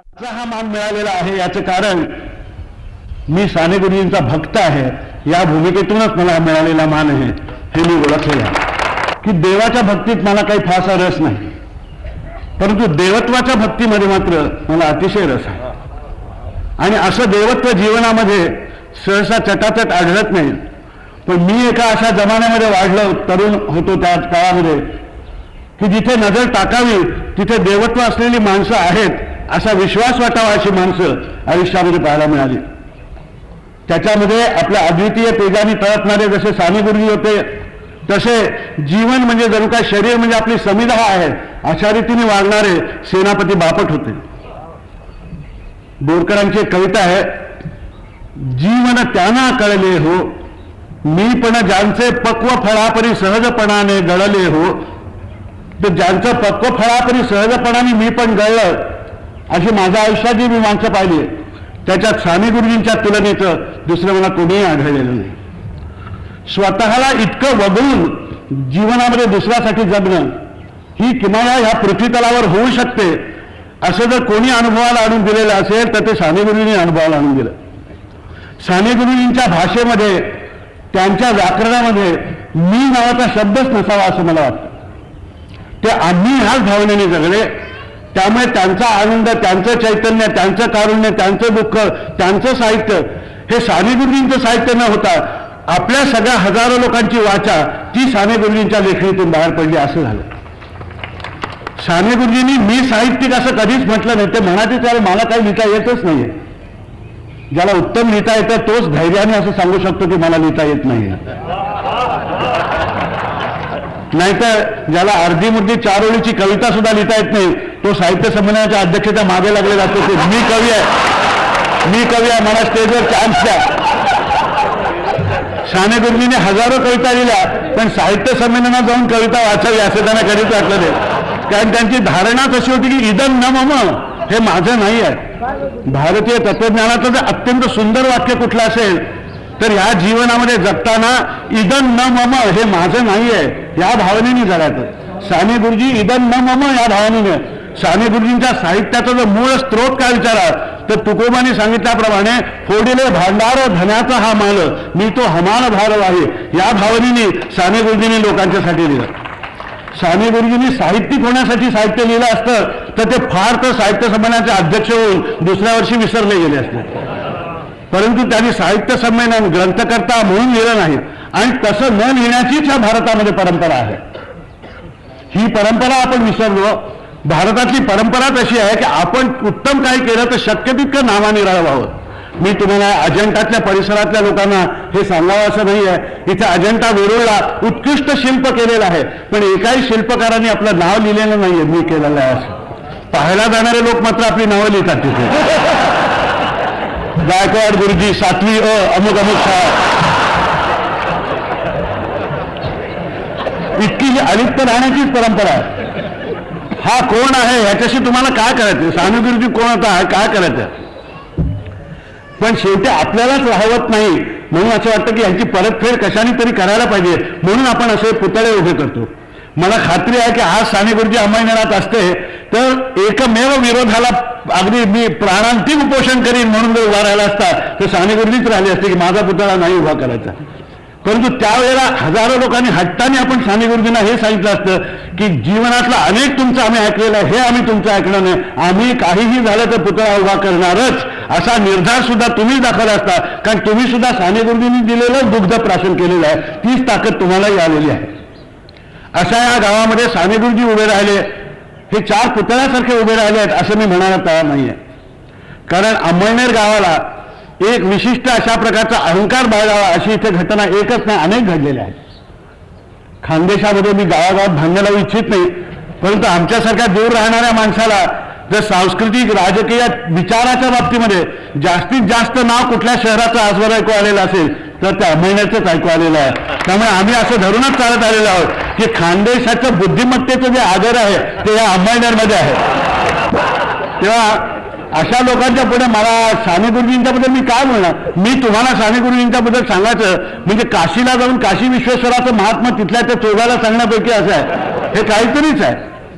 माझा हा मान मिळालेला आहे. याचं कारण मी साने गुरुजींचा भक्त आहे. या भूमिकेतूनच मला मिळालेला मान आहे. हे मी ओळखलेलं आहे. की देवाच्या भक्तीत मला काही फारसा रस नाही. परंतु देवत्वाच्या भक्तीमध्ये मात्र मला अतिशय रस आहे. आणि असं देवत्व जीवनामध्ये सहसा चटाचट आढळत नाही. पण मी एका अशा जमान्यामध्ये वाढलो तरुण होतो त्या काळामध्ये की जिथे नजर टाकावी तिथे देवत्व असलेली माणसं आहेत. असा विश्वास वाटावा अशी माणसं आयुष्यामध्ये पाहायला मिळाली. त्याच्यामध्ये आपल्या अद्वितीय तेजाने तळपणारे जसे साने गुरुजी होते तसे जीवन म्हणजे जणू काय शरीर म्हणजे आपली समिधा आहे अशा रीतीने वागणारे सेनापती बापट होते. बोरकरांची एक कविता आहे जीवन त्यांना कळले हो मी पण ज्यांचे पक्व फळापरी सहजपणाने गळले हो तर ज्यांचं पक्व फळापरी सहजपणाने मी पण गळलं अशी माझ्या आयुष्यात जी मी माणसं पाहिली. त्याच्यात स्वामी गुरुजींच्या तुलनेचं दुसरं मला कोणीही आढळलेलं नाही. स्वतःला इतकं वगळून जीवनामध्ये दुसऱ्यासाठी जगणं ही किमान ह्या पृथ्वीतलावर होऊ शकते असं जर कोणी अनुभवाला आणून दिलेलं असेल तर ते साने गुरुजींनी अनुभवाला आणून दिलं. साने गुरुजींच्या भाषेमध्ये त्यांच्या व्याकरणामध्ये मी नावाचा शब्दच नसावा असं मला वाटतं. ते आम्ही ह्याच भावनेने जगले त्यामुळे त्यांचा आनंद त्यांचं चैतन्य त्यांचं कारुण्य त्यांचं दुःख त्यांचं साहित्य हे साने गुरुजींचं साहित्य न होता आपल्या सगळ्या हजारो लोकांची वाचा ती साने गुरुजींच्या लेखणीतून बाहेर पडली असं झालं. साने गुरुजींनी मी साहित्यिक असं कधीच म्हटलं नाही. ते म्हणाते त्याला मला काही लिहिता येतच नाहीये. ज्याला उत्तम लिहिता येतं तोच धैर्याने असं सांगू शकतो की मला लिहिता येत नाहीये. नाहीतर ज्याला अर्धी मुद्दी चार ओळीची कविता सुद्धा लिहिता येत नाही तो साहित्य संमेलनाच्या अध्यक्षतेच्या मागे लागले जातो. ते मी कवी आहे. मी कवी आहे. मला स्टेजवर चान्स द्या. साने गुरुजीने हजारो कविता लिहिल्या पण साहित्य संमेलनात जाऊन कविता वाचावी असं त्यांना कधीच वाटलं नाही. कारण त्यांची धारणाच अशी होती की इदम न मम हे माझं नाही आहे. भारतीय तत्वज्ञानाचं जर अत्यंत सुंदर वाक्य कुठलं असेल तर ह्या जीवनामध्ये जगताना इदन न मम हे माझं नाही आहे या भावनेने जगायचं. साने गुरुजी इदन न मम या भावनेने. साने गुरुजींच्या साहित्याचा जर मूळ स्त्रोत काय विचारा तर तुकोबाने सांगितल्याप्रमाणे फोडिले भांडार धन्याचा हा माल मी तो हमाल भारव आहे या भावनेने साने गुरुजींनी लोकांच्यासाठी लिहिलं. साने गुरुजींनी साहित्यिक होण्यासाठी साहित्य लिहिलं असतं तर ते फार तर साहित्य संमेलनाचे अध्यक्ष होऊन दुसऱ्या वर्षी विसरले गेले असते. परंतु त्यांनी साहित्य संमेलन ग्रंथकर्ता म्हणून लिहिलं नाही. आणि तसं न लिहिण्याचीच ह्या भारतामध्ये परंपरा आहे. ही परंपरा आपण विसरलो. भारतातली परंपरा तशी आहे की आपण उत्तम काही केलं तर शक्य तितकं नामानिराळ व्हावं मी तुम्हाला अजंठातल्या परिसरातल्या लोकांना हे सांगावं असं नाही आहे. इथे अजंठा वेरूळला उत्कृष्ट शिल्प केलेलं आहे. पण एकाही शिल्पकारांनी आपलं नाव लिहिलेलं नाहीये मी केलेलं आहे असं. पाहायला जाणारे लोक मात्र आपली नावं लिहितात तिथे. गायकवाड गुरुजी सातवी अ अमुक अमुक शाळा. इतकी ही अलिप्त राहण्याचीच परंपरा आहे. हा कोण आहे ह्याच्याशी तुम्हाला काय करायचं? साने गुरुजी कोण होता काय करायचं? पण शेवटी आपल्यालाच राहवत नाही. म्हणून असं वाटतं की ह्यांची परतफेड कशाने तरी करायला पाहिजे. म्हणून आपण असे पुतळे उभे करतो. मला खात्री आहे की आज साने गुरुजी अंमळनेरात असते तर एकमेव विरोधाला अगदी मी प्राणांतिक उपोषण करीन म्हणून जर उभा राहिला असता तर साने गुरुजीच राहिले असते की माझा पुतळा नाही उभा करायचा. परंतु त्यावेळेला हजारो लोकांनी हट्टाने आपण साने गुरुजींना हे सांगितलं असतं की जीवनातलं अनेक तुमचं आम्ही ऐकलेलं आहे हे आम्ही तुमचं ऐकलं नाही. आम्ही काहीही झालं तर पुतळा उभा करणारच. असा निर्धार सुद्धा तुम्हीच दाखवला असता कारण तुम्ही सुद्धा साने गुरुजींनी दिलेलं दुग्ध प्राशन केलेलं आहे. तीच ताकद तुम्हालाही आलेली आहे. अशा या गावामध्ये साने गुरुजी उभे राहिले. हे चार पुतळ्यासारखे उभे राहिले आहेत असं मी म्हणायला तयार नाहीये. कारण अंमळनेर गावाला एक विशिष्ट अशा प्रकारचा अहंकार बाळगावा अशी इथे घटना एकच नाही अनेक घडलेल्या आहेत. खानदेशामध्ये मी गावागावात भांडण लावू इच्छित नाही परंतु आमच्यासारख्या दूर राहणाऱ्या माणसाला जर सांस्कृतिक राजकीय विचाराच्या बाबतीमध्ये जास्तीत जास्त नाव कुठल्या शहराचं आजवर ऐकू आलेलं असेल तर त्या अंमळनेरचंच ऐकू आलेलं आहे. त्यामुळे आम्ही असं धरूनच चालत आलेलो आहोत की खानदेशाच्या बुद्धिमत्तेचं जे आदर आहे ते या अंमळनेरमध्ये आहे. तेव्हा अशा लोकांच्या पुढे मला साने गुरुजींच्याबद्दल मी काय बोलणार मी तुम्हाला साने गुरुजींच्या बद्दल सांगायचं म्हणजे काशीला जाऊन काशी विश्वेश्वराचं महात्मा तिथल्या त्या चोगाला सांगण्यापैकी असं आहे. हे काहीतरीच आहे.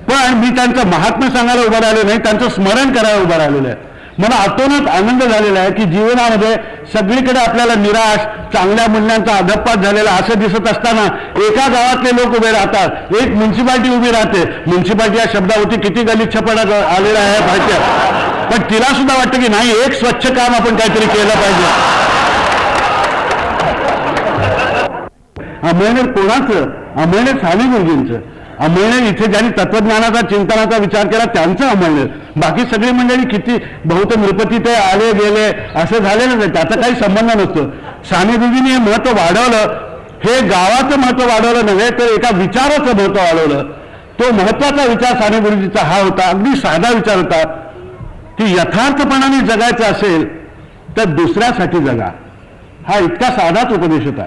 पण मी त्यांचं महात्म्य सांगायला उभं राहिलो नाही त्यांचं स्मरण करायला उभं राहिलेलं आहे. मला अतोनात आनंद झालेला आहे की जीवनामध्ये सगळीकडे आपल्याला निराश चांगल्या मूल्यांचा अधपात झालेला असं दिसत असताना एका गावातले लोक उभे राहतात. एक म्युन्सिपाल्टी उभी राहते. म्युन्सिपाल्टी या शब्दावरती किती गलिच्छपणा ग- आलेला आहे भारतीय पण तिला सुद्धा वाटतं की नाही एक स्वच्छ काम आपण काहीतरी केलं पाहिजे. अमळनेर कोणाचं? अमळनेर साने गुरुजींचं. अमळनेर इथे ज्यांनी तत्वज्ञानाचा चिंतनाचा विचार केला त्यांचं अमळनेर. बाकी सगळी मंडळी किती बहुत नृपती ते आले गेले असं झालेलं नाही. त्याचा काही संबंध नसतो. साने गुरुजींनी हे महत्त्व वाढवलं. हे गावाचं महत्त्व वाढवलं नव्हे तर एका विचाराचं महत्त्व वाढवलं. तो महत्त्वाचा विचार साने गुरुजीचा हा होता. अगदी साधा विचार होता. की यथार्थपणाने जगायचं असेल तर दुसऱ्यासाठी जगा. हा इतका साधाच उपदेश होता.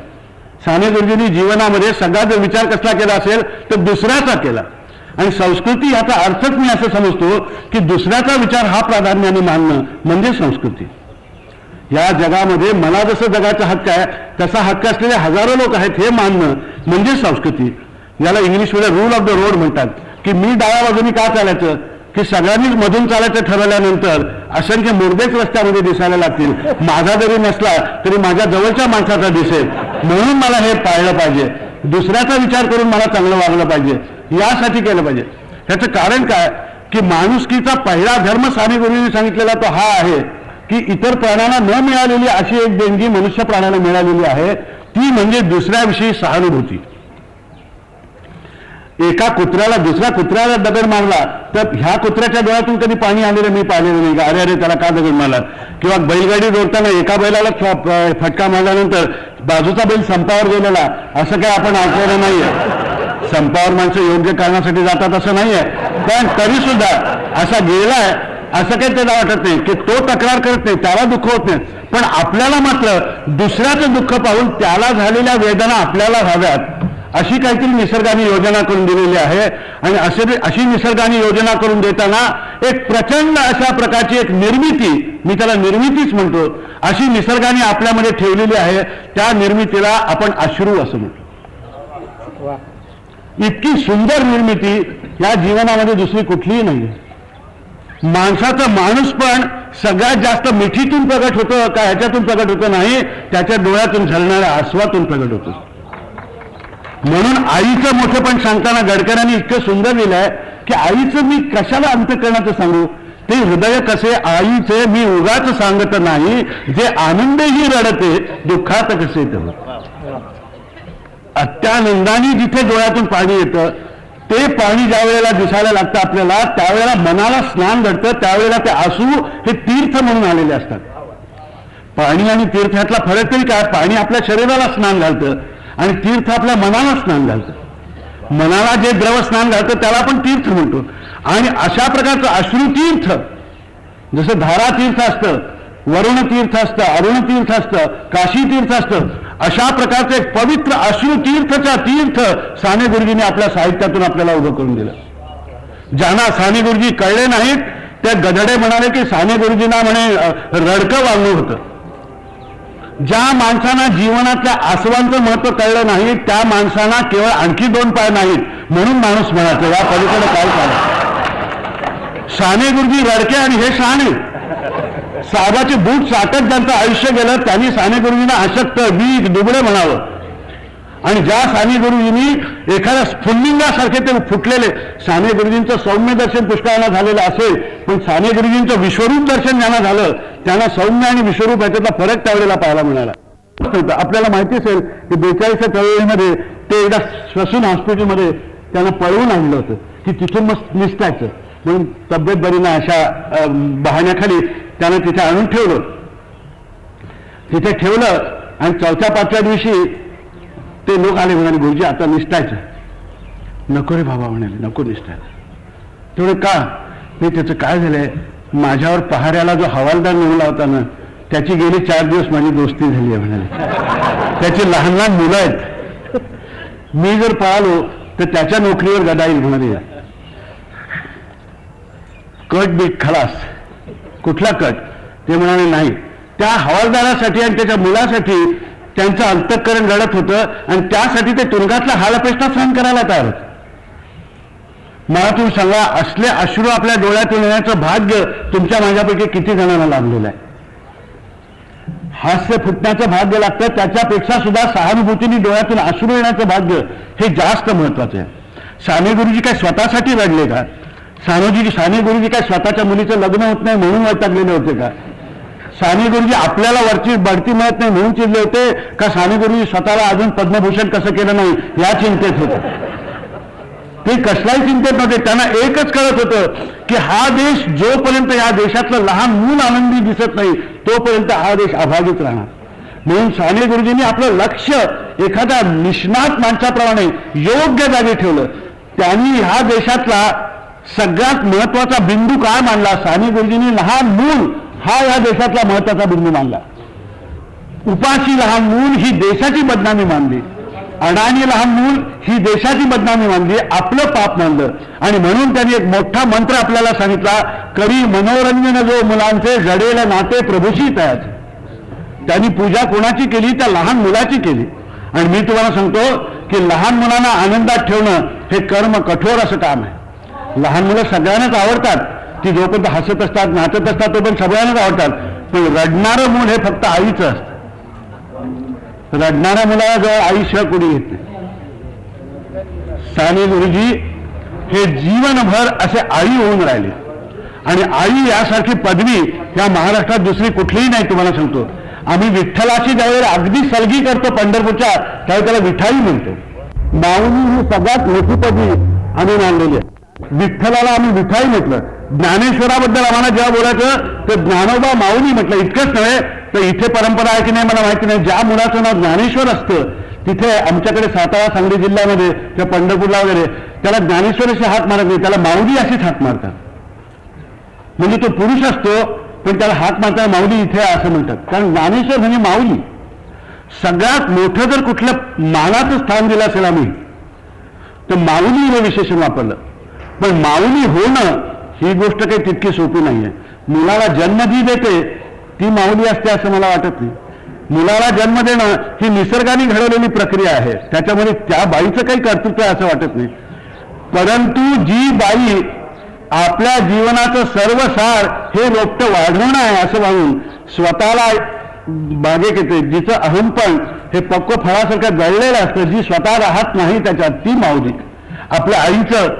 साने गुरुजींनी जीवनामध्ये सगळा जर विचार कसला केला असेल तर दुसऱ्याचा केला. आणि संस्कृती याचा अर्थच मी असं समजतो की दुसऱ्याचा विचार हा प्राधान्याने मानणं म्हणजे संस्कृती. या जगामध्ये मला जसं जगाचा हक्क आहे तसा हक्क असलेले हजारो लोक आहेत हे मानणं म्हणजे संस्कृती. याला इंग्लिशमध्ये रूल ऑफ द रोड म्हणतात. की मी डाव्या बाजूनी का चालायचं? की सगळ्यांनीच मधून चालायचं ठरवल्यानंतर असंख्य मुर्देच रस्त्यामध्ये दिसायला लागतील. माझा जरी नसला तरी माझ्या जवळच्या माणसाचा दिसेल. म्हणून मला हे पाळलं पाहिजे. दुसऱ्याचा विचार करून मला चांगलं वागलं पाहिजे. यासाठी केलं पाहिजे. ह्याचं कारण काय? की माणुसकीचा पहिला धर्म स्वामी गुरुजींनी सांगितलेला तो हा आहे की इतर प्राण्यांना न मिळालेली अशी एक देणगी मनुष्य प्राण्याला मिळालेली आहे ती म्हणजे दुसऱ्याविषयी सहानुभूती. एका कुत्र्याला दुसऱ्या कुत्र्याला दगड मारला तर ह्या कुत्र्याच्या डोळ्यातून कधी पाणी आलेलं मी पाहिलेलं नाही. का अरे अरे त्याला का दगड मारला? किंवा बैलगाडी जोडताना एका बैलाला फटका मारल्यानंतर बाजूचा बैल संपावर गेलेला असं काही आपण ऐकलेलं नाहीये. संपावर माणसं योग्य कारणासाठी जातात असं नाहीये. पण तरी सुद्धा असा गेलाय असं काही त्याला वाटत नाही की तो तक्रार करत नाही त्याला दुःख होत नाही. पण आपल्याला मात्र दुसऱ्याचं दुःख पाहून त्याला झालेल्या वेदना आपल्याला व्हाव्यात अशी काहीतरी निसर्गाने योजना करून दिलेली आहे. आणि असे अशी निसर्गाने योजना करून देताना एक प्रचंड अशा प्रकारची एक निर्मिती मी त्याला निर्मितीच म्हणतो अशी निसर्गाने आपल्यामध्ये ठेवलेली आहे. त्या निर्मितीला आपण अश्रू असं म्हणतो. इतकी सुंदर निर्मिती या जीवनामध्ये दुसरी कुठलीही नाही माणसाचा माणूस पण सगळ्यात जास्त मिठीतून प्रगट होतं का ह्याच्यातून प्रगट होतं नाही त्याच्या डोळ्यातून झरणाऱ्या आसवातून प्रगट होतं. म्हणून आईचं मोठेपण सांगताना गडकऱ्यांनी इतकं सुंदर लिहिलंय की आईचं मी कशाला अंतकरणाचं सांगू? ते हृदय कसे आईचे मी उगाच सांगत नाही जे आनंदही रडते दुःखात कसे तर अत्यानंदाने जिथे डोळ्यातून पाणी येतं ते पाणी ज्या वेळेला दिसायला लागतं आपल्याला त्यावेळेला मनाला स्नान घडतं त्यावेळेला ते आसू हे तीर्थ म्हणून आलेले असतात. पाणी आणि तीर्थ यातला फरक तरी काय? पाणी आपल्या शरीराला स्नान घालतं आणि तीर्थ आपल्या मनाला स्नान घालतं. मनाला जे द्रव स्नान घालतं त्याला आपण तीर्थ म्हणतो. आणि अशा प्रकारचं अश्रुतीर्थ जसं धारा तीर्थ असतं वरुण तीर्थ असतं अरुण तीर्थ असतं काशी तीर्थ असतं अशा प्रकारचं एक पवित्र अश्रू तीर्थच्या तीर्थ साने गुरुजींनी आपल्या साहित्यातून आपल्याला उभं करून दिलं. ज्यांना साने गुरुजी कळले नाहीत ते गधडे म्हणाले की साने गुरुजींना म्हणे रडकं वागणं होतं. ज्या माणसांना जीवनातल्या आसवांचं महत्त्व कळलं नाही त्या माणसांना केवळ आणखी दोन पाय नाहीत म्हणून माणूस म्हणायचं या पलीकडे काय चाललं साने गुरुजी रडके आणि हे शहाणे. साहेबाचे बूट चाटत ज्यांचं आयुष्य गेलं त्यांनी साने गुरुजींना अशक्त वीक दुबळे म्हणावं. आणि ज्या साने गुरुजींनी एखाद्या स्फुल्लिंगासारखे ते फुटलेले साने गुरुजींचं सौम्य दर्शन पुष्कळांना झालेलं असेल पण साने गुरुजींचं विश्वरूप दर्शन ज्यांना झालं त्यांना सौम्य आणि विश्वरूप याच्यातला फरक त्यावेळेला पाहायला मिळाला. आपल्याला माहिती असेल की बेचाळीसच्या चळवळीमध्ये ते एकदा ससून हॉस्पिटलमध्ये त्यांना पळवून आणलं होतं की तिथून मग निसटायचं. म्हणून तब्येत बरी ना अशा बहाण्याखाली त्यानं तिथे आणून ठेवलं. तिथे ठेवलं आणि चौथ्या पाचव्या दिवशी ते लोक आले म्हणाले गुरुजी आता निसटायचं नको रे बाबा म्हणाले नको निसटायचं तेवढं का? मी त्याचं काय झालंय? माझ्यावर पहाऱ्याला जो हवालदार नेमला होता ना त्याची गेली चार दिवस माझी दोस्ती झाली आहे म्हणाले. त्याची लहान लहान मुलं आहेत. मी जर पळालो तर त्याच्या नोकरीवर गदा येईल म्हणाले कट बीट खलास. कुठला कट? ते म्हणाले नाही. त्या हवालदारासाठी आणि त्याच्या मुलासाठी त्यांचं अंतःकरण लढत होतं आणि त्यासाठी ते तुरुंगातला हालपेष्टा सहन करायला तयार होते. मला तुम्ही सांगा असले अश्रू आपल्या डोळ्यातून येण्याचं भाग्य तुमच्या माझ्यापैकी किती जणांना लाभलेलं आहे. हास्य फुटण्याचं भाग्य लागतं त्याच्यापेक्षा सुद्धा सहानुभूतीने डोळ्यातून अश्रू येण्याचं भाग्य हे जास्त महत्वाचं आहे. साने गुरुजी काय स्वतःसाठी रडले का? सानोजी साने गुरुजी काय स्वतःच्या मुलीचं लग्न होत नाही म्हणून वैतागलेले होते का? साने गुरुजी आपल्याला वरची बढती मिळत नाही म्हणून चिडले होते का साने गुरुजी स्वतःला अजून पद्मभूषण कसं केलं नाही? या चिंतेत होते. ते कसलाही चिंतेत नव्हते. त्यांना एकच कळत होतं की हा देश जोपर्यंत या देशातलं लहान मूल आनंदी दिसत नाही तोपर्यंत हा देश अभावित राहणार. म्हणून साने गुरुजींनी आपलं लक्ष एखाद्या निष्णात माणसाप्रमाणे योग्य जागी ठेवलं. त्यांनी ह्या देशातला सगळ्यात महत्त्वाचा बिंदू काय मानला? साने गुरुजींनी लहान मूल हा या देशातला महत्त्वाचा बिंदू मानला. उपाशी लहान मूल ही देशाची बदनामी मानली. अडाणी लहान मूल ही देशाची बदनामी मानली. आपलं पाप मानलं. आणि म्हणून त्यांनी एक मोठा मंत्र आपल्याला सांगितला करी मनोरंजन जो मुलांचे जडेल नाते प्रभूशी तयार त्यांनी पूजा कोणाची केली? त्या लहान मुलाची केली. आणि मी तुम्हाला सांगतो की लहान मुलांना आनंदात ठेवणं हे कर्म कठोर असं काम आहे. लहान मुलं सगळ्यांनाच आवडतात. ती जोपर्यंत हसत असतात नाचत असतात तो पण सगळ्यांनाच आवडतात. पण रडणारं मूल हे फक्त आईचं असतं. रडणाऱ्या मुलाला जवळ आईशिवाय कोणी येत साने गुरुजी हे जीवनभर असे आई होऊन राहिले. आणि आई यासारखी पदवी या महाराष्ट्रात दुसरी कुठलीही नाही तुम्हाला सांगतो. आम्ही विठ्ठलाची ज्यावेळेला अगदी सलगी करतो पंढरपूरच्या त्यावेळी त्याला विठाई म्हणतो. माऊली ही सगळ्यात मोठी पदवी आम्ही मानलेली आहे. विठ्ठलाला आम्ही विठाई म्हटलं. ज्ञानेश्वराबद्दल आम्हाला जेव्हा बोलायचं तर ज्ञानोबा माऊली म्हटलं. इतकंच नव्हे तर इथे परंपरा आहे की नाही मला माहिती नाही. ज्या मुलाचं नाव ज्ञानेश्वर असतं तिथे आमच्याकडे सातारा सांगली जिल्ह्यामध्ये किंवा पंढरपूरला वगैरे त्याला ज्ञानेश्वर अशी हात मारत नाही. त्याला माऊली असेच हात मारतात. म्हणजे तो पुरुष असतो पण त्याला हात मारताना माऊली इथे असं म्हणतात. कारण ज्ञानेश्वर म्हणजे माऊली. सगळ्यात मोठं जर कुठलं मानाचं स्थान दिलं असेल आम्ही तर माऊली हे विशेषण वापरलं. पण माऊली होणं ही गोष्ट काही तितकी सोपी नाहीये. मुलाला जन्म जी देते ती माऊली असते असं मला वाटत नाही. मुलाला जन्म देणं ही निसर्गाने घडवलेली प्रक्रिया आहे. त्याच्यामध्ये त्या बाईचं काही कर्तृत्व आहे असं वाटत नाही. परंतु जी बाई आपल्या जीवनाचं सर्व सार हे रोपटं वाढवणं आहे असं म्हणून स्वतःला बागे येते. जिचं अहमपण हे पक्व फळासारखं जळलेलं असतं जी स्वतः राहत नाही त्याच्यात ती माऊली. आपल्या आईचं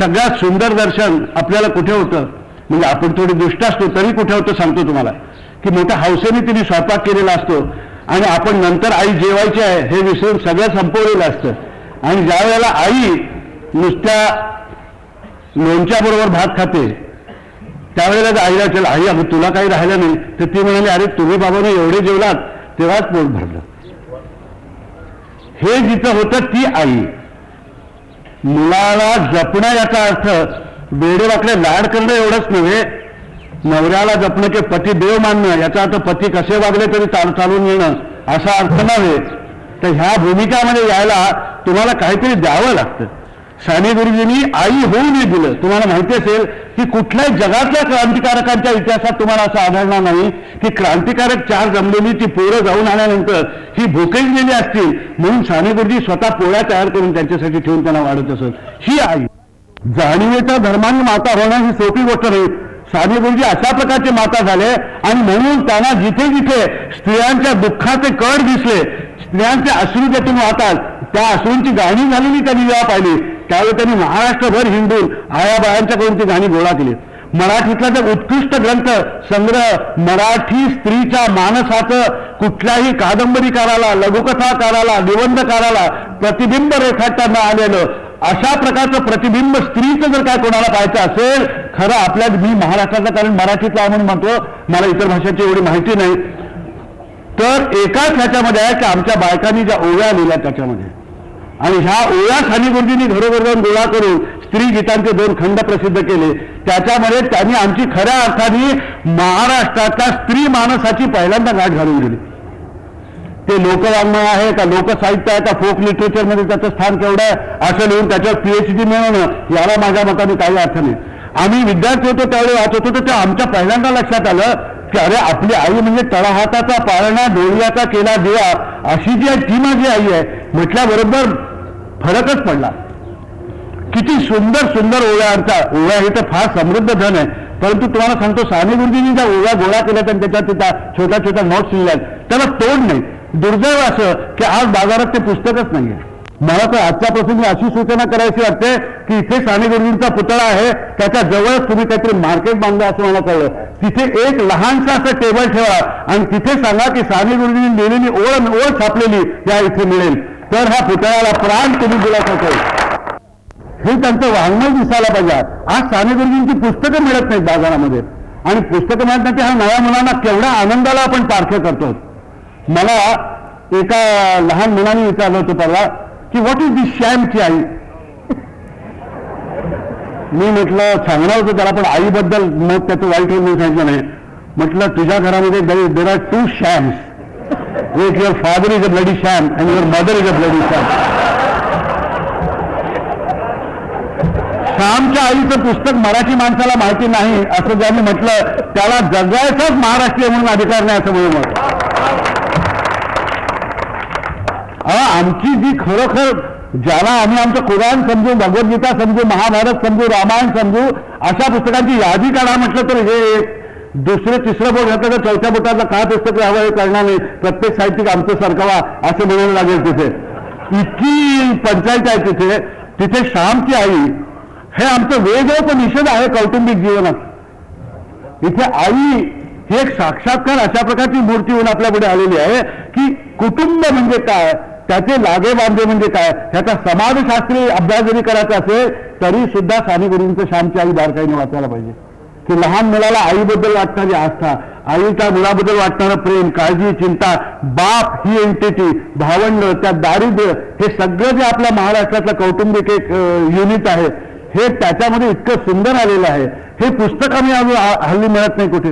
सगळ्यात सुंदर दर्शन आपल्याला कुठे होतं? म्हणजे आपण थोडी दुष्ट असतो तरी कुठे होतं सांगतो तुम्हाला. की मोठ्या हौसेने तिने स्वयंपाक केलेला असतो. आणि आपण नंतर आई जेवायची आहे हे विसरून सगळं संपवलेलं असतं. आणि ज्या वेळेला आई नुसत्या लोणच्या बरोबर भात खाते त्यावेळेला जर आईला चल आई अगं तुला काही राहिलं नाही? तर ती म्हणाली अरे तुम्ही बाबाने एवढे जेवलात तेव्हाच पोट भरलं. हे जिथं होतं ती आई. मुलाला जपणं याचा अर्थ बेडेवाकडे लाड करणं एवढंच नव्हे. नवऱ्याला जपणं की पती देव मानणं याचा अर्थ पती कसे वागले तरी चाल चालून येणं असा अर्थ नव्हे. तर ह्या भूमिकामध्ये यायला तुम्हाला काहीतरी द्यावं लागतं. साने गुरुजींनी आई होऊन नाही दिलं. तुम्हाला माहिती असेल की कुठल्याही जगातल्या क्रांतिकारकांच्या इतिहासात तुम्हाला असं आढळणार नाही की क्रांतिकारक चार जमलेली ती पोरं जाऊन आल्यानंतर ही भुकेजलेली असतील म्हणून साने गुरुजी स्वतः पोळ्या तयार करून त्यांच्यासाठी ठेवून त्यांना वाढत असत. ही आई जाणीवेच्या धर्माने माता होणं ही सोपी गोष्ट नाही. साने गुरुजी अशा प्रकारचे माता झाले आणि म्हणून त्यांना जिथे जिथे स्त्रियांच्या दुःखाचे कड दिसले स्त्रियांचे अश्रू ज्यातून वाहतात त्या अश्रूंची गाणी झालेली त्यांनी जेव्हा पाहिली त्यावेळी त्यांनी महाराष्ट्रभर हिंदू आयाबायांच्याकडून ती गाणी गोळा केली. मराठीतला जर उत्कृष्ट ग्रंथ संग्रह मराठी स्त्रीच्या मानसाचं कुठल्याही कादंबरीकाराला लघुकथाकाराला निबंधकाराला प्रतिबिंब रेखाटताना आलेलं अशा प्रकारचं प्रतिबिंब स्त्रीचं जर काय कोणाला पाहायचं असेल खरं आपल्या मी महाराष्ट्राचं कारण मराठीतला म्हणून म्हणतो मला इतर भाषांची एवढी माहिती नाही. तर एकाच ह्याच्यामध्ये आहे की आमच्या बायकांनी ज्या ओव्या लिहिल्या त्याच्यामध्ये. आणि ह्या ओळ्या साने गुरुजींनी घरोघर जाऊन गोळा करून स्त्री गीतांचे दोन खंड प्रसिद्ध केले. त्याच्यामध्ये त्यांनी आमची खऱ्या अर्थाने महाराष्ट्राच्या स्त्री मानसाची पहिल्यांदा गाठ घालून दिली. ते लोकवाङ्मय आहे का लोकसाहित्य आहे का? फोक लिटरेचरमध्ये त्याचं स्थान केवढं आहे? असं लिहून त्याच्यावर पीएचडी मिळवणं याला माझ्या मताने काही अर्थ नाही. आम्ही विद्यार्थी होतो त्यावेळी वाचत होतो ते आमच्या पहिल्यांदा लक्षात आलं अरे आपली आई म्हणजे तळहाताचा पाळणा डोळ्याचा केला दिवा अशी जी आहे ती माझी आई आहे. म्हटल्याबरोबर फरकच पडला. किती सुंदर सुंदर ओव्यांचा ओव्या हे तर फार समृद्ध धन आहे. परंतु तुम्हाला सांगतो साने गुरुजींनी ज्या ओव्या गोळा केल्या आणि त्याच्यात त्या छोट्या छोट्या नोट्स लिहिल्या त्याला तोड नाही. दुर्दैव असं की आज बाजारात ते पुस्तकच नाहीये. मला तर आजच्या प्रसंगी अशी सूचना करायची वाटते की इथे साने गुरुजींचा पुतळा आहे त्याच्या जवळच तुम्ही काहीतरी मार्केट बांधलं असं मला कळलं. तिथे एक लहानसा असं टेबल ठेवा आणि तिथे सांगा की साने गुरुजींनी लिहिलेली ओळ ओळ छापलेली या इथे मिळेल. तर ह्या पुतळ्याला प्राण तुम्ही दिला असेल हे त्यांचं वाङ्मय दिसायला पाहिजे. आज साने गुरुजींची पुस्तकं मिळत नाहीत बाजारामध्ये. आणि पुस्तकं मिळत नाही ह्या नव्या मुलांना केवढ्या आनंदाला आपण पारखे करतो मला एका लहान मुलाने विचारलं होतं परवा की व्हॉट इज दिस श्यामची आई मी म्हटलं सांगणार होतं त्याला पण आईबद्दल मग त्याचं वाईट होऊन सांगितलं नाही. म्हटलं तुझ्या घरामध्ये देर आर टू शॅम्स एक your father is a bloody sham and your mother is a bloody sham श्यामच्या आईचं पुस्तक मराठी माणसाला माहिती नाही असं ज्यांनी म्हटलं त्याला जगायचाच महाराष्ट्रीय म्हणून अधिकार नाही असं म्हणून मत आमची जी खरोखर ज्याला आम्ही आमचं कुराण समजू भगवद्गीता समजू महाभारत समजू रामायण समजू अशा पुस्तकांची यादी काढा म्हटलं तर हे दुसरं तिसरं बोट घातलं तर चौथ्या बोटाचं काय पुस्तक राहावं हे करणार नाही. प्रत्येक साहित्यिक आमचं सरकावा असं म्हणायला लागेल तिथे. इतकी पंचायत आहे तिथे. तिथे श्यामची आई हे आमचं वेगळं पण निषेध आहे कौटुंबिक जीवनात. इथे आई ही एक साक्षात्कार अशा प्रकारची मूर्ती होऊन आपल्या पुढे आलेली आहे की कुटुंब म्हणजे काय? त्याचे लागे बांधे म्हणजे काय? ह्याचा समाजशास्त्रीय अभ्यास जरी करायचा असेल तरी सुद्धा साने गुरुंचं श्यामची आई बारकाईने वाचायला पाहिजे. की लहान मुलाला आईबद्दल वाटणारी आस्था आईच्या मुलाबद्दल वाटणारं प्रेम काळजी चिंता बाप ही एंटिटी भावंड त्या दारिद्र्य हे सगळं जे आपल्या महाराष्ट्रातलं कौटुंबिक एक युनिट आहे हे त्याच्यामध्ये इतकं सुंदर आलेलं आहे. हे पुस्तक आम्ही हल्ली मिळत नाही कुठे.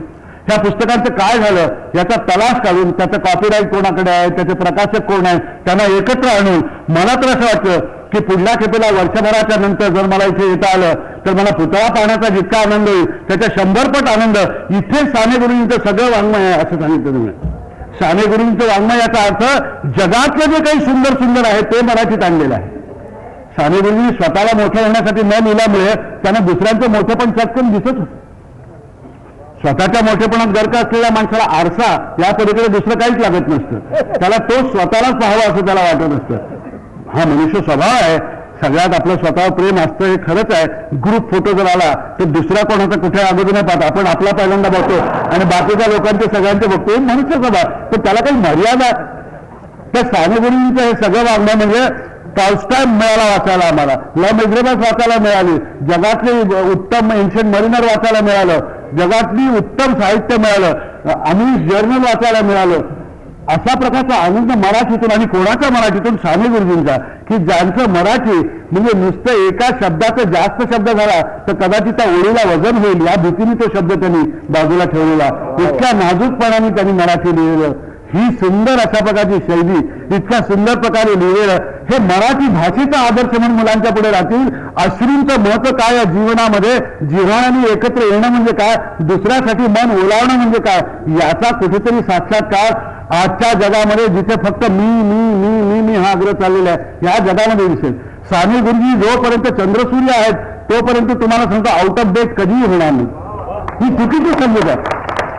ह्या पुस्तकांचं काय झालं याचा तलाश काढून त्याचं कॉपीराईट कोणाकडे आहे त्याचे प्रकाशक कोण आहे त्यांना एकत्र आणून मला तर असं वाटतं की पुढल्या खेपेला वर्षभराच्या नंतर जर मला इथे येता आलं तर मला पुतळा पाहण्याचा जितका आनंद होईल त्याच्या शंभरपट आनंद इथे साने गुरुजींचं सगळं वाङ्मय आहे असं सांगितलं तुम्ही. साने गुरुजींचं वाङ्मय याचा अर्थ जगातलं जे काही सुंदर सुंदर आहे ते मराठीत आणलेलं आहे. साने गुरुजी स्वतःला मोठं होण्यासाठी न लिहिल्यामुळे त्यांना दुसऱ्यांचं मोठं पण चटकन दिसत होतं. स्वतःच्या मोठेपणात गर्क असलेल्या माणसाला आरसा या पलीकडे दुसरं काहीच लागत नसतं. त्याला तो स्वतःलाच पाहावा असं त्याला वाटत असतं. हा मनुष्य स्वभाव आहे. सगळ्यात आपलं स्वतः प्रेम असतं हे खरंच आहे. ग्रुप फोटो जर आला तर दुसऱ्या कोणाचा कुठे अगोदर नाही पाहत. आपण आपला पहिल्यांदा बघतो आणि बाकीच्या लोकांचे सगळ्यांचे बघतो. मनुष्य स्वभाव पण त्याला काही मर्यादा त्या सानेगुरूंचं हे सगळं वागणं म्हणजे टॉल्स्टाय मिळाला वाचायला आम्हाला. लव मेग्रेबस वाचायला मिळाली. जगातली उत्तम एन्शियंट मरिनर वाचायला मिळालं. जगातली उत्तम साहित्य मिळालं आम्ही जर्नल वाचायला मिळालं. अशा प्रकारचा आनंद मराठीतून आणि कोणाच्या मराठीतून? साने गुरुजींचा. की ज्यांचं मराठी म्हणजे नुसतं एका शब्दाचा जास्त शब्द झाला तर कदाचित त्या ओळीला वजन होईल. या भीतीने तो शब्द त्यांनी बाजूला ठेवलेला. इतक्या नाजूकपणाने त्यांनी मराठी लिहिलं. ही सुंदर अशा प्रकारची शैली इतक्या सुंदर प्रकारे लिहिलेलं हे मराठी भाषेचा आदर्श म्हणून मुलांच्या पुढे राहतील. अश्रूंचं महत्त्व काय या जीवनामध्ये? जिव्हाळ्याने एकत्र येणं म्हणजे काय? दुसऱ्यासाठी मन ओलावणं म्हणजे काय? याचा कुठेतरी साक्षात्कार आजच्या जगामध्ये जिथे फक्त मी मी मी मी मी हा आग्रह चाललेला आहे या जगामध्ये दिसेल. साने गुरुजी जोपर्यंत चंद्रसूर्य आहेत तोपर्यंत तुम्हाला सांगतो आउट ऑफ डेट कधीही होणार नाही. ही चुकीची समजूत आहे.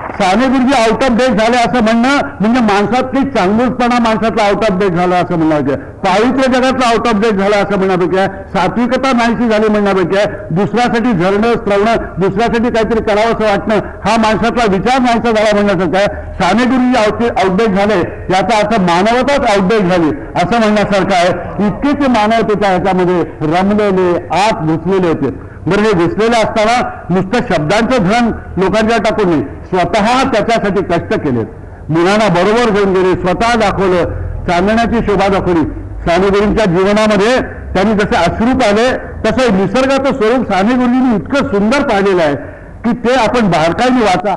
Sane Guruji out of date झाले असं म्हणणं म्हणजे माणसातली चांगुलपणा माणसातला आउट ऑफ डेट झाला असं म्हणायचं पावित्र्य जगातलं आउट ऑफ डेट झालं असं म्हणण्यापैकी सात्विकता नाहीशी झाली म्हणण्यापैकी आहे. दुसऱ्यासाठी झरणं स्त्रवणं दुसऱ्यासाठी काहीतरी करावं असं वाटणं हा माणसातला विचार नाहीसा झाला म्हणण्यासारखं आहे. साने गुरुजी आउटडेट झाले याचा अर्थ मानवताच आउटडेट झाली असं म्हणण्यासारखं आहे. इतके ते मानवतेच्या ह्याच्यामध्ये रमलेले आत घुसलेले होते. बरं हे घुसलेले असताना नुसतं शब्दांचं धन लोकांच्या टाकून नाही स्वतः त्याच्यासाठी कष्ट केलेत. मुलांना बरोबर घेऊन गेले स्वतः दाखवलं चांदण्याची शोभा दाखवली. सानेगुरूंच्या जीवनामध्ये त्यांनी जसे अश्रू पाहिले तसं निसर्गाचं स्वरूप साने गुरुजींनी इतकं सुंदर पाहिलेलं आहे की ते आपण बारकाईने वाचा.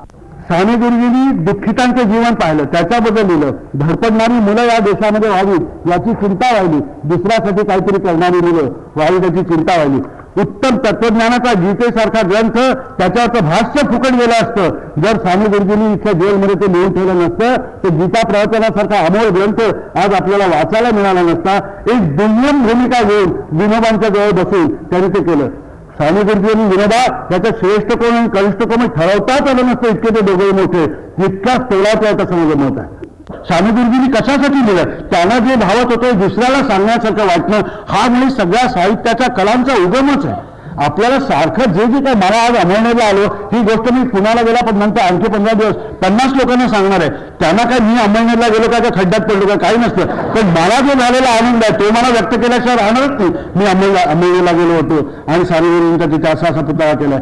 साने गुरुजींनी दुःखितांचं जीवन पाहिलं त्याच्याबद्दल लिहिलं धडपडणारी मुलं या देशामध्ये व्हावीत याची चिंता व्हायली दुसऱ्यासाठी काहीतरी करणारी मुलं व्हावी त्याची चिंता व्हायली. उत्तम तत्वज्ञानाचा गीतेसारखा ग्रंथ त्याच्यावरचं भाष्य फुकट गेलं असतं. जर स्वामी गुरुजींनी इथल्या जेलमध्ये ते लिहून ठेवलं नसतं तर गीता प्रवचनासारखा अमोल ग्रंथ आज आपल्याला वाचायला मिळाला नसता. एक दुय्यम भूमिका घेऊन विनोबांच्या जवळ बसून त्यांनी ते केलं. स्वामी गुरुजींनी विनोबा त्याचं श्रेष्ठ कोण आणि कनिष्ठ कोण ठरवताच आलं नसतं. इतके ते दोघे मोठे. इतकाच तेवढाच होता तसं मत आहे. सानुदुर्गीने कशासाठी लिहिलं? त्यांना जे भावत होतं दुसऱ्याला सांगण्यासारखं वाटणं हा म्हणजे सगळ्या साहित्याच्या कलांचा उगमच आहे. आपल्याला सारखं जे जे काय मला आज अमळण्याला आलो ही गोष्ट मी पुण्याला गेला पण नंतर आणखी पंधरा दिवस पन्नास लोकांना सांगणार आहे. त्यांना काय मी अमळण्याला गेलो का त्या खड्ड्यात पडलो का काही नसतं. पण मला जो झालेला आनंद आहे तो मला व्यक्त केल्याशिवाय राहणारच नाही. मी अमळला अमळण्याला गेलो होतो आणि सानुगुरूंचा तिथे असा असा पुतळा केला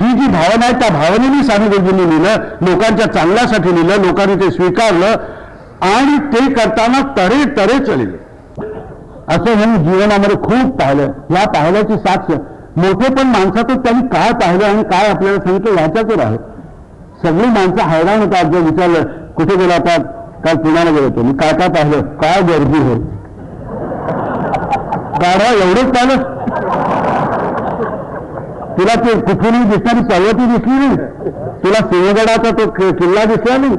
ही जी भावना आहे त्या भावनेने स्वामी लिहिलं लोकांच्या चांगल्यासाठी लिहिलं लोकांनी ते स्वीकारलं. आणि ते करताना तरे तरे चलिले असं म्हणून जीवनामध्ये खूप पाहिलं. या पाहिल्याची साक्ष. मोठे पण माणसातच त्यांनी काय पाहिलं आणि काय आपल्याला सांगितलं ह्याच्यातच आहे सगळी माणसं हैराण होतात. जर विचारलं कुठे गेला होतात काल पुण्याला गेलो होतो. मी काय काय पाहिलं? काय गर्दी होईल गाढवा एवढंच पाहिलं. तुला ते कुठूनही दिसणारी पर्वती दिसली नाही. तुला सिंहगडाचा तो किल्ला दिसला नाही.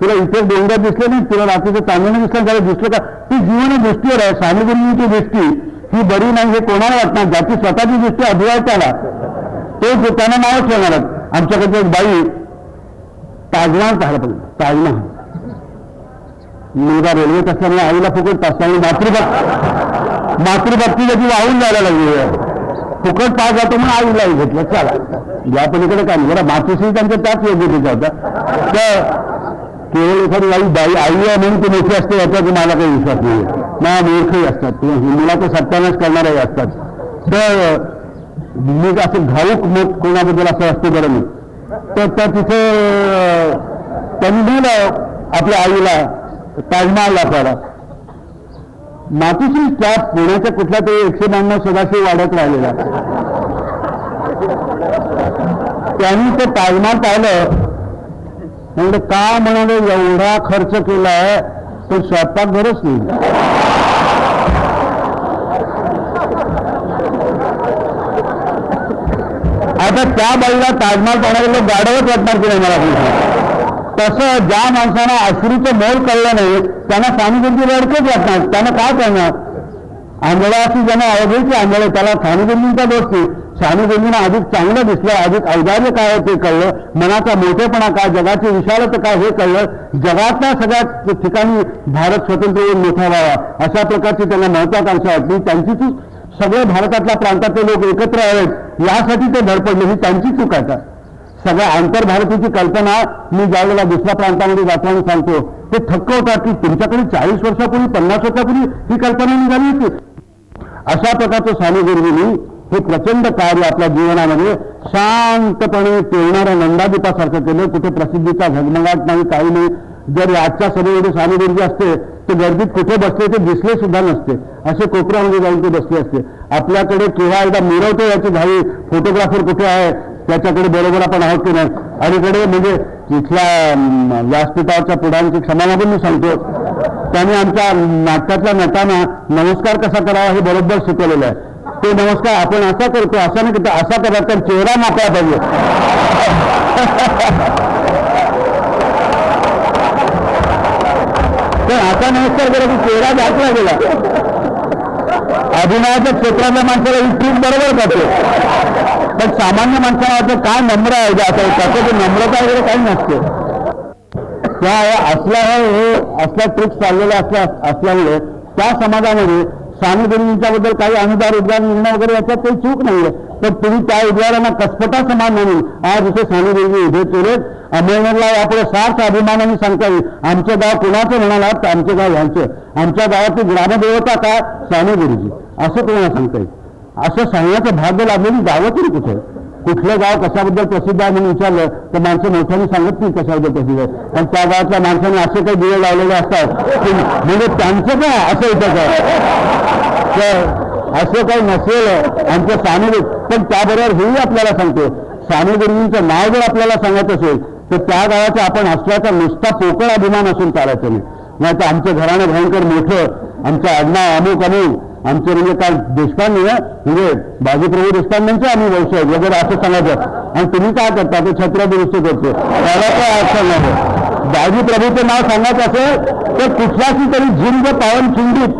तुला इतर डोंगर दिसले नाही तुला रात्रीचं चांदणं दिसलं त्याला दिसलं का? ती जीवन दृष्टीवर आहे सानुगुरूंची दृष्टी ही बरी नाही हे कोणाला वाटणार? ज्याची स्वतःची दृष्टी अभिवाय त्याला. तो त्यांना नावच ठेवणार आमच्याकडे एक बाई ताजमहाल पाहायला पण ताजमहाल. मुलगा रेल्वेत असल्यामुळे आईला फुकट पाच आणि मातृभक्ती. मातृभक्ती त्याची वाहून जायला लागली फुकट पास जातो म्हणून आईलाही घेतलं. चला. या पलीकडे काय नाही जरा मातृश्री त्यांच्या त्याच योग्यतेचा होता तर केवळ एखादी आई बाई आई आहे म्हणून ती मोठी असते याच्यात मला काही विश्वास नाही मला मूर्खही असतात. किंवा तर सत्यानाश करणाराही असतात. तर मी असं घाऊक मत कोणाबद्दल असं असतं बरं मी तर तर तिथे त्यांनी आपल्या आईला ताजमहाल दाखवायला मातीशी त्या पुण्याच्या कुठल्या तरी एकशे ब्याण्णव सदाशिव वाढत राहिलेला. त्यांनी ते ताजमहाल पाहिलं. म्हणजे का म्हणाले एवढा खर्च केलाय तो स्वयंपाक घरच नाही. आता त्या बाईला ताजमहाल पाहणारे गाडवच वाटणार की नाही मला तसं ज्या माणसानं अश्रूचं मोल कळलं नाही त्यांना सानुगंधी रडकच वाटणार त्यांना काय करणार? आंधळाची ज्यांना आवडायची आंधळे त्याला सानुगंधींचा दोष नाही सानुगुंजींना अधिक चांगलं दिसलं अधिक औदार्य काय ते कळलं मनाचा मोठेपणा काय जगाची विशालता काय हे कळलं जगातल्या सगळ्या ठिकाणी भारत स्वतंत्र येऊन मोठा व्हावा अशा प्रकारची त्यांना महत्वाकांक्षा वाटली त्यांची चूक सगळे भारतातल्या प्रांतातले लोक एकत्र यावेत यासाठी ते धडपडले ही त्यांची चूक आहे का? सगळ्या आंतरभारतीची कल्पना मी ज्यावेळेला दुसऱ्या प्रांतामध्ये जाताना सांगतो ते थक्क होतात की तुमच्याकडे चाळीस वर्षापूर्वी पन्नास वर्षापूर्वी ही कल्पना निघाली होती. अशा प्रकारचं स्वामी गुरुजींनी हे प्रचंड कार्य आपल्या जीवनामध्ये शांतपणे पेरणाऱ्या नंदादीपासारखं केलं. कुठे प्रसिद्धीचा झगमगाट नाही काही नाही. जर आजच्या सभेमध्ये स्वामी गुरुजी असते तर गर्दीत कुठे बसले ते दिसले सुद्धा नसते. असे कोपऱ्यामध्ये जाऊन ते बसले असते. आपल्याकडे केव्हा एकदा मिरवतो याची घाई फोटोग्राफर कुठे आहे त्याच्याकडे बरोबर आपण आहोत की नाही? अलीकडे म्हणजे इथल्या अं, व्यासपीठावरच्या पुढांची क्षमा पण मी सांगतो. त्याने आमच्या नाटकातल्या नटांना नमस्कार कसा करावा हे बरोबर शिकवलेलं आहे. ते नमस्कार आपण असा करतो असा नाही करतो असा करा तर चेहरा मोकळा पाहिजे. पण असा नमस्कार करा की चेहरा दाखला गेला अभिनयाच्या क्षेत्रातल्या माणसाला ही ट्रीट बरोबर करतो पण सामान्य माणसाला वाटतं काय नम्र आहे जे असं त्याचं ते नम्रता वगैरे काही नसते. त्या असल्या हे असल्या ट्रिक्स चाललेल्या असल्या असल्यामुळे त्या समाजामध्ये स्वामी गुरुजींच्याबद्दल काही अनुदार उद्गार निर्णय वगैरे याच्यात काही चूक नाहीये. तर तुम्ही त्या उद्गारांना कसपटा समान म्हणून आज इथे स्वामी गुरुजी उभे केलेत अमळनेरला यापुढे सार्थ अभिमानाने सांगता येईल आमचं गाव कुणाचं म्हणालात तर आमचं गाव यांचे. आमच्या गावाची ग्रामदेवता का? स्वामी गुरुजी. असं तुम्हाला सांगता येईल असं सांगण्याचं भाग्य लाभलेली गावं तरी कुठे? कुठलं गाव कशाबद्दल प्रसिद्ध आहे म्हणून विचारलं तर माणसं मोठ्याने सांगत नाही कशाबद्दल प्रसिद्ध आहे. पण त्या गावातल्या माणसाने असे काही दिवे लावलेले असतात की म्हणजे त्यांचं काय असं येतं काय? असं काही नसेल आमचं स्वामी पण त्याबरोबर हेही आपल्याला सांगतो स्वामी नाव जर आपल्याला सांगायचं असेल तर त्या गावाचा आपण असल्याचा नुसता पोकळ अभिमान असून चालायचं नाही. नाही तर आमचं घराणं भयंकर मोठं आमचं आडनाव अमुक अमुक आमचे म्हणजे काल देशपांडे ना? म्हणजे बाजीप्रभू देशपांडेंचे आम्ही वंशज वगैरे असं सांगायचं आणि तुम्ही काय करता? ते छत्र दुरुस्त करतो. त्याला काय असं नाही. बाजीप्रभूचं नाव सांगायचं असेल तर कुठल्याची तरी झिंग पावन खिंडीत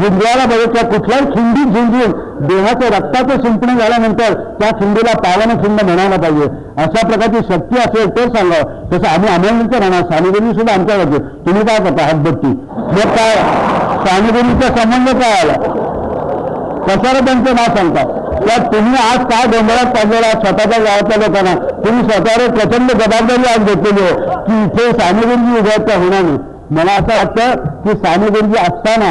झिंजवायला बघितलं कुठल्याही खिंडीत झिंजून देहाचं रक्ताचं शिंपणे झाल्यानंतर त्या खिंडीला पावन खिंड म्हणायला पाहिजे. अशा प्रकारची शक्ती असेल तर सांगावं तसं आम्ही आम्हाला राहणार. सानुगिरी सुद्धा आमच्याकडे तुम्ही काय करता? हातबत्ती मग काय? सानुगिरीचा संबंध काय आला कशाला त्यांचं नाव सांगता? त्यात तुम्ही आज काय गोंधळात पडलेला स्वतःच्या गावातल्या लोकांना. तुम्ही स्वतःवर प्रचंड जबाबदारी आज घेतलेली आहे की इथे सानुगिरी उभ्याच्या होणार नाही? मला असं वाटतं की सानुगिरी असताना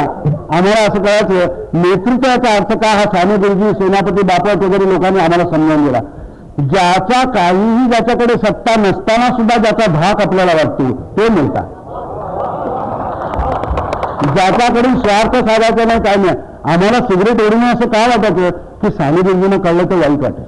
आम्हाला असं कळायचं नेतृत्वाचा अर्थ काय? हा सानुगिरी सेनापती बापट वगैरे लोकांनी आम्हाला समजावून दिला. ज्याचा काहीही ज्याच्याकडे सत्ता नसताना सुद्धा ज्याचा भाग आपल्याला वाटतो ते मिळतात ज्याच्याकडून स्वार्थ साधायचा नाही काय नाही. आम्हाला सिगरेट ओढून असं काय वाटायचं? की स्वामीजींना कळलं तर वाईट वाटेल.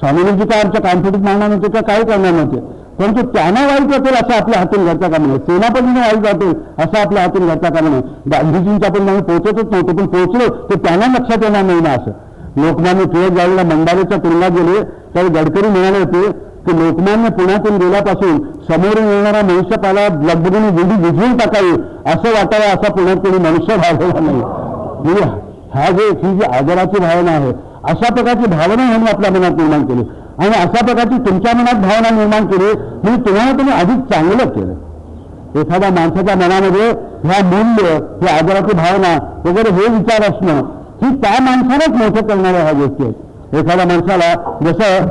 स्वामीजी काय आमच्या कॉन्फिडन्स मागणार नव्हते किंवा काही करणार नव्हते? परंतु त्यांना वाईट वाटेल असं आपल्या हातून घरचा कामा नाही सेनापतीने वाईट वाटेल असं आपल्या हातून घरचा कामा नाही गांधीजींच्या पण आम्ही पोहोचतच नव्हतो पण पोहोचलो तर त्यांना लक्षात येणार नाही ना असं. लोकमान्य टिळक ज्यावेळेला मंडारेच्या तुरुंगात गेले तर गडकरी म्हणाले होते की लोकमान्य पुण्यातून गेल्यापासून समोरून येणारा मनुष्यपाला लगबगीने विधी विझवून टाकावी असं वाटावं असा पुण्यात कोणी मनुष्य भागवला नाही. म्हणजे हा जे ही जी आदराची भावना आहे अशा प्रकारची भावना ह्यांनी आपल्या मनात निर्माण केली. आणि अशा प्रकारची तुमच्या मनात भावना निर्माण केली म्हणजे तुम्हाला तुम्ही अधिक चांगलं केलं. एखाद्या माणसाच्या मनामध्ये ह्या मूल्य ही आदराची भावना वगैरे हे विचार असणं ही त्या माणसालाच मोठं करणाऱ्या ह्या गोष्टी आहेत. एखाद्या माणसाला जसं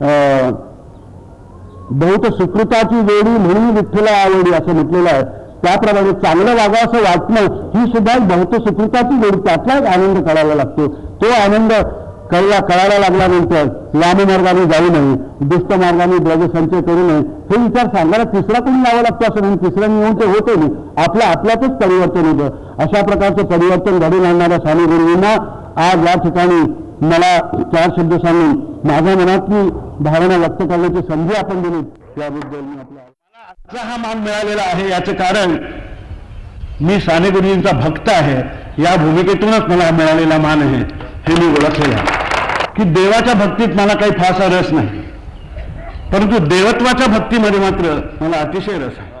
अं, बहुत सुकृताची वेळी म्हणून विठ्ठला आवडी असं म्हटलेलं आहे. त्याप्रमाणे चांगलं वागावं असं वाटणं ही सुद्धा बहुत सुकृताची वेळी त्यातला आनंद कळायला लागतो. तो आनंद कळला कळायला लागल्यानंतर लांब मार्गाने जाऊ नये दुष्ट मार्गाने द्रव्यसंचय करू नये. हे विचार सांगायला तिसरा कोणी यावं लागतो असं म्हणून तिसऱ्याने येऊन ते होते नाही. आपल्या आपल्यातच परिवर्तन होतं. अशा प्रकारचं परिवर्तन घडून आणणाऱ्या स्वामी गुरुजींना आज या ठिकाणी मला चार शब्द सांगून माझ्या मनातली भावना व्यक्त करण्याची संधी आपण दिली. त्याबद्दल मी आपला आजचा हा मान मिळालेला आहे याचं कारण मी साने गुरुजींचा भक्त आहे. या भूमिकेतूनच मला मिळालेला मान आहे. हे मी ओळखलेलं आहे. की देवाच्या भक्तीत मला काही फारसा रस नाही. परंतु देवत्वाच्या भक्तीमध्ये मात्र मला अतिशय रस आहे.